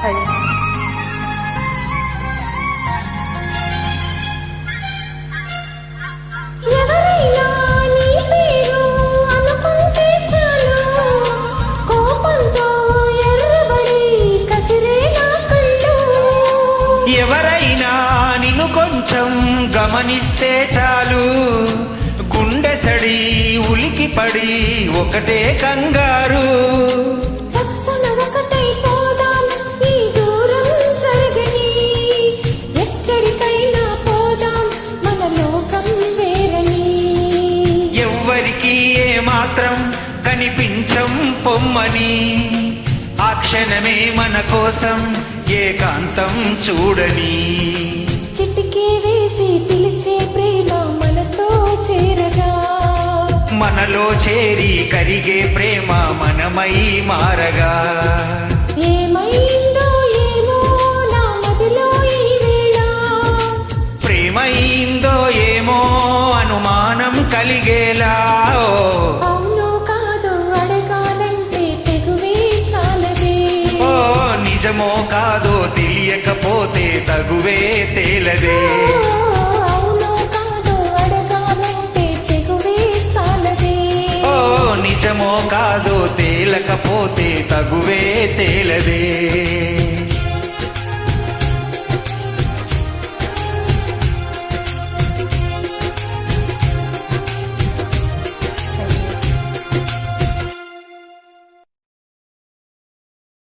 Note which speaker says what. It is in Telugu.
Speaker 1: ఎవరైనా నీ పేరు అనుకుంటే చాలు. కోపంతో ఎర్రబడి కసిరే నా కళ్ళు.
Speaker 2: ఎవరైనా నిన్ను కొంచెం గమనిస్తే చాలు. గుండె సడి ఉలికి పడి ఒకటే కంగారు. మాత్రం కనిపించం పొమ్మని. ఆ క్షణమే మన కోసం ఏకాంతం చూడని.
Speaker 1: చిటికే వేసి పిలిచే ప్రేమ మనతో చేరగా.
Speaker 2: మనలో చేరి కరిగే ప్రేమ మనమై మారగా.
Speaker 1: ఏమైందో ఏమో నా మదిలో ఈ వేళ.
Speaker 2: ప్రేమైందో ఏమో అనుమానం కలిగేలా. నిజమో కాదో తెలియకపోతే తగువే తేలదే. ఓ నిజమో కాదో తేలకపోతే తగువే తేలదే.